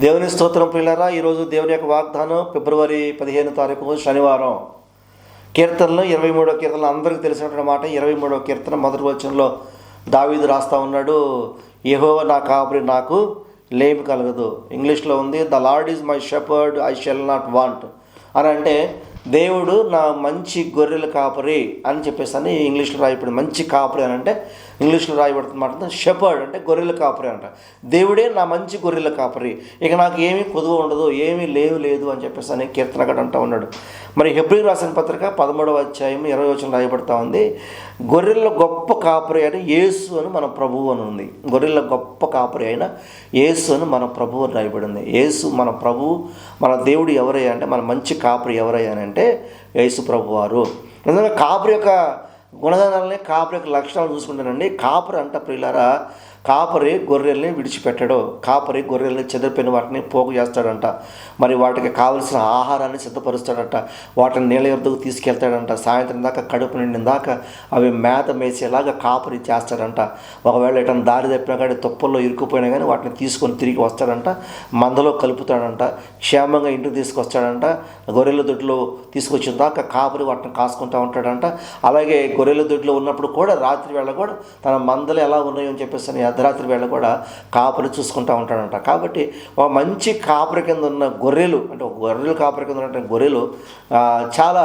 దేవుని స్తోత్రం ప్రియులారా ఈరోజు దేవుని యొక్క వాగ్దానం ఫిబ్రవరి పదిహేను తారీఖు శనివారం. కీర్తనలు ఇరవై మూడో కీర్తనలు అందరికీ తెలిసినటువంటి మాట ఇరవై మూడో కీర్తన మొదటి వచనంలో దావీదు రాస్తా ఉన్నాడు యహోవ నా కాపురి నాకు లేమి కలగదు. ఇంగ్లీష్లో ఉంది the Lord is my shepherd I shall not want. అని అంటే దేవుడు నా మంచి గొర్రెల కాపరి అని చెప్పేసి అని ఇంగ్లీష్లో రాయబడి మంచి కాపరి అని అంటే ఇంగ్లీష్లో రాయబడుతున్న మాట షెపర్డ్ అంటే గొర్రెల కాపరి అంట. దేవుడే నా మంచి గొర్రెల కాపరి. ఇక నాకు ఏమీ కొదువ ఉండదు ఏమీ లేవు లేదు అని చెప్పేసి అని కీర్తనగడు అంటూ ఉన్నాడు. మరి హెబ్రి రాసిన పత్రిక పదమూడవ అధ్యాయం ఇరవై వచ్చిన రాయబడతా ఉంది. గొర్రెల గొప్ప కాపరి అని యేసు అని మన ప్రభువు అని ఉంది. గొర్రెల గొప్ప కాపరి అయిన యేసు అని మన ప్రభువు అని రాయబడింది. యేసు మన ప్రభువు మన దేవుడు ఎవరయ్యా అంటే మన మంచి కాపరి ఎవరయ్యా అని అంటే యేసు ప్రభు వారు నిజంగా కాపరి యొక్క గుణగణాలని కాపరి యొక్క లక్షణాలు చూసుకుంటానండి. కాపరి అంట ప్రియులారా కాపరి గొర్రెల్ని విడిచిపెట్టడు కాపరి గొర్రెల్ని చెదిరిపోయిన వాటిని పోగు చేస్తాడంట. మరి వాటికి కావలసిన ఆహారాన్ని సిద్ధపరుస్తాడంట. వాటిని నీళ్ళ ఎద్దుకు తీసుకెళ్తాడంట. సాయంత్రం దాకా కడుపు నిండిన దాకా అవి మేత మేసేలాగా కాపరి చేస్తాడంట. ఒకవేళ ఇటన్ దారి తప్పినా కానీ తుప్పల్లో ఇరుక్కుపోయినా కానీ వాటిని తీసుకొని తిరిగి వస్తాడంట. మందలో కలుపుతాడంట. క్షేమంగా ఇంటికి తీసుకొస్తాడంట. గొర్రెల దొడ్లో తీసుకొచ్చిన దాకా కాపరి వాటిని కాసుకుంటూ ఉంటాడంట. అలాగే గొర్రెల దొడ్లో ఉన్నప్పుడు కూడా రాత్రి వేళ కూడా తన మందలు ఎలా ఉన్నాయో అని చెప్పేసి అని అర్ధరాత్రి వేళ కూడా కాపరి చూసుకుంటూ ఉంటాడంట. కాబట్టి ఒక మంచి కాపరి కింద ఉన్న గొర్రెలు అంటే ఒక గొర్రెలు కాపరి కింద ఉన్న గొర్రెలు చాలా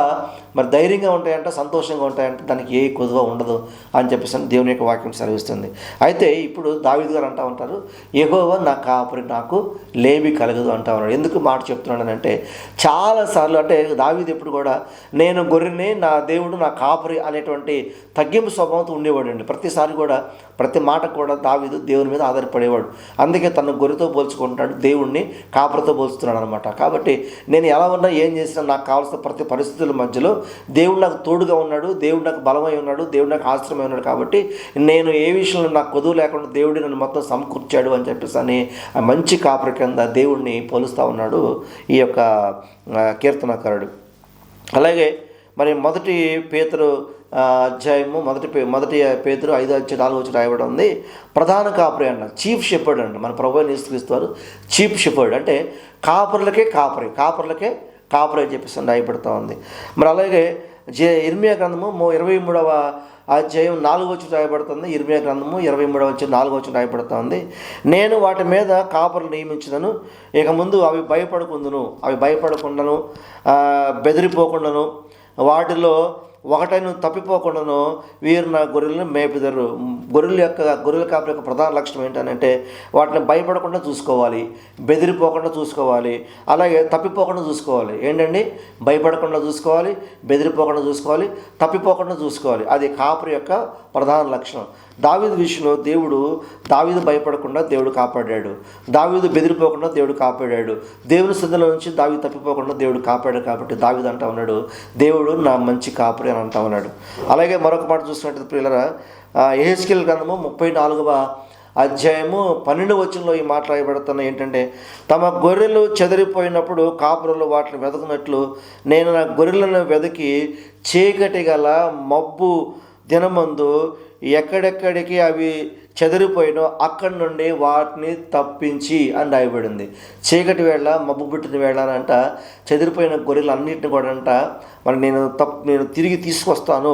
మరి ధైర్యంగా ఉంటాయంట సంతోషంగా ఉంటాయంట దానికి ఏ కొదువ ఉండదు అని చెప్పేసి దేవుని యొక్క వాక్యం సెలవిస్తుంది. అయితే ఇప్పుడు దావీద్ గారు అంటూ ఉంటారు ఎగోవా నా కాపరి నాకు లేమి కలగదు అంటా ఉన్నాడు. ఎందుకు మాట చెప్తున్నాడనంటే చాలాసార్లు అంటే దావీద్ ఎప్పుడు కూడా నేను గొర్రెని నా దేవుడు నా కాపరి అనేటువంటి తగ్గింపు స్వభావంతో ఉండేవాడు అండి ప్రతిసారి కూడా ప్రతి మాట కూడా దావిదు దేవుని మీద ఆధారపడేవాడు. అందుకే తన గొర్రెతో పోల్చుకుంటాడు దేవుణ్ణి కాపరితో పోల్చుతున్నాడు అనమాట కాబట్టి నేను ఎలా ఉన్నా ఏం చేసినా నాకు కావాల్సిన ప్రతి పరిస్థితుల మధ్యలో దేవుడు నాకు తోడుగా ఉన్నాడు దేవుడు నాకు బలమై ఉన్నాడు దేవుడు నాకు ఆశ్రమై ఉన్నాడు కాబట్టి నేను ఏ విషయంలో నాకు కొదువు లేకుండా దేవుడు నన్ను మొత్తం సమకూర్చాడు అని చెప్పేసి అని మంచి కాపరి కింద దేవుణ్ణి పోలుస్తూ ఉన్నాడు ఈ యొక్క కీర్తనకారుడు. అలాగే మరి మొదటి పేతురు అధ్యాయము మొదటి పే మొదటి పేతురు ఐదో అధ్యాయం నాలుగు వచ్చి రాయబడి ఉంది. ప్రధాన కాపరి అన్న చీఫ్ షెపర్డ్ అంట మన ప్రభు నిస్తున్నారు చీఫ్ షెపర్డ్ అంటే కాపరులకే కాపరి కాపరులకే కాపరి అని చెప్పేసి రాయబడుతూ ఉంది. మరి అలాగే జే ఇర్మియా గ్రంథము మో ఇరవై మూడవ అధ్యాయం నాలుగు వచ్చి రాయబడుతుంది. ఇర్మియా గ్రంథము ఇరవై మూడవ వచ్చి నాలుగు వచ్చి రాయబడుతుంది నేను వాటి మీద కాపర్లు నియమించినను ఇక ముందు అవి భయపడకుందును అవి భయపడకుండాను బెదిరిపోకుండాను వాటిలో ఒకటైన తప్పిపోకుండాను వీరు నా గొర్రెలను మేపిదరు. గొర్రెల యొక్క గొర్రెల కాపరి యొక్క ప్రధాన లక్షణం ఏంటంటే వాటిని భయపడకుండా చూసుకోవాలి బెదిరిపోకుండా చూసుకోవాలి అలాగే తప్పిపోకుండా చూసుకోవాలి. ఏంటండి? భయపడకుండా చూసుకోవాలి బెదిరిపోకుండా చూసుకోవాలి తప్పిపోకుండా చూసుకోవాలి. అది కాపరి యొక్క ప్రధాన లక్షణం. దావీదు విషయంలో దేవుడు దావీదు భయపడకుండా దేవుడు కాపాడాడు. దావీదు బెదిరిపోకుండా దేవుడు కాపాడాడు. దేవుని సిద్ధంలో నుంచి దావి తప్పిపోకుండా దేవుడు కాపాడాడు కాబట్టి దావీదు అంటా ఉన్నాడు దేవుడు నా మంచి కాపురి అని అంటా ఉన్నాడు. అలాగే మరొక మాట చూసినట్టు ప్రియులరా ఏహెచ్కెల్ గ్రంథము ముప్పై నాలుగవ అధ్యాయము పన్నెండు వచనంలో ఈ మాట రాయబడుతున్న ఏంటంటే తమ గొర్రెలు చెదిరిపోయినప్పుడు కాపురులు వాటిని వెతకున్నట్లు నేను నా గొర్రెలను వెతికి చీకటి గల మబ్బు దినమందు ఎక్కడెక్కడికి అవి చెదిరిపోయినో అక్కడి నుండి వాటిని తప్పించి అని రాయబడింది. చీకటి వేళ మబ్బు పెట్టిన వేళ అని అంట చెదిరిపోయిన గొర్రెలు అన్నింటిని కూడా అంట మరి నేను తప్ నేను తిరిగి తీసుకొస్తాను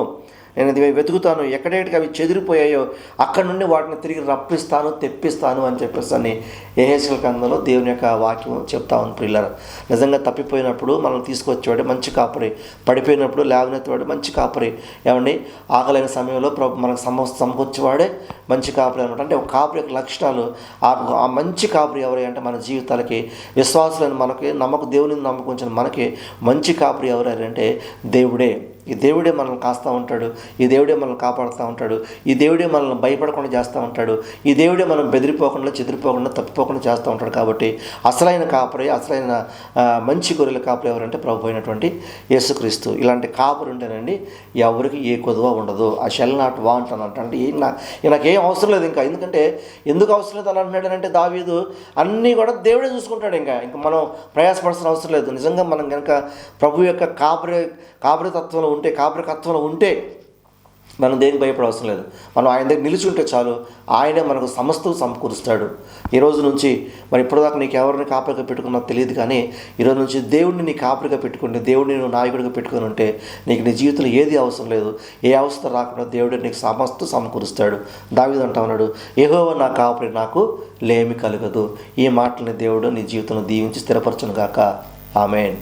నేను అది వెతుకుతాను ఎక్కడెక్కడికి అవి చెదిరిపోయాయో అక్కడ నుండి వాటిని తిరిగి రప్పిస్తాను తెప్పిస్తాను అని చెప్పేసి అని ఏహెస్కల్ కందంలో దేవుని యొక్క వాక్యం చెప్తా ఉంది ప్రిల్లర నిజంగా తప్పిపోయినప్పుడు మనం తీసుకొచ్చేవాడు మంచి కాపరి పడిపోయినప్పుడు లేవనెత్తేవాడు మంచి కాపరి. ఏమండి? ఆకలైన సమయంలో ప్రభు మనకు సమ సమకూర్చేవాడే మంచి కాపరి అనమాట అంటే ఒక కాపరి యొక్క లక్షణాలు ఆ మంచి కాపరి ఎవరు అంటే మన జీవితాలకి విశ్వాసులైన మనకి నమ్మక దేవుని నమ్మకం ఉంచిన మనకి మంచి కాపరి ఎవరు అంటే దేవుడే. ఈ దేవుడే మనల్ని కాస్తూ ఉంటాడు. ఈ దేవుడే మనల్ని కాపాడుతూ ఉంటాడు. ఈ దేవుడే మనల్ని భయపడకుండా చేస్తూ ఉంటాడు. ఈ దేవుడే మనం బెదిరిపోకుండా చెదిరిపోకుండా తప్పిపోకుండా చేస్తూ ఉంటాడు కాబట్టి అసలైన కాపరి అసలైన మంచి గొర్రెల కాపరి ఎవరంటే ప్రభు అయినటువంటి యేసుక్రీస్తు. ఇలాంటి కాపరి ఉంటేనండి ఎవరికి ఏ కొదువ ఉండదు. ఆ షెల్ నాట్ వాంట్ అని అంటే నా నాకేం అవసరం లేదు ఇంకా. ఎందుకంటే ఎందుకు అవసరం లేదు అని అంటున్నాడంటే దావీదు అన్నీ కూడా దేవుడే చూసుకుంటాడు ఇంకా. ఇంకా మనం ప్రయాసపడాల్సిన అవసరం లేదు. నిజంగా మనం కనుక ప్రభు యొక్క కాపరి కాపరి తత్వంలో ఉంటే కాపరికత్వంలో ఉంటే మనం దేనికి భయపడవసరం లేదు. మనం ఆయన దగ్గర నిలిచి ఉంటే చాలు. ఆయనే మనకు సమస్తం సమకూరుస్తాడు. ఈ రోజు నుంచి మరి ఇప్పటిదాకా నీకు ఎవరిని కాపరిగా పెట్టుకున్నా తెలియదు కానీ ఈరోజు నుంచి దేవుడిని నీ కాపరిగా పెట్టుకుంటే దేవుడిని నువ్వు నాయకుడిగా పెట్టుకుని ఉంటే నీకు నీ జీవితంలో ఏది అవసరం లేదు. ఏ అవసరం రాకుండా దేవుడు నీకు సమస్తం సమకూరుస్తాడు. దావిది అంటా ఉన్నాడు ఏహోవ నా కాపరి నాకు లేమి కలగదు. ఈ మాటలని దేవుడు నీ జీవితంలో దీవించి స్థిరపరచును గాక. ఆమెన్.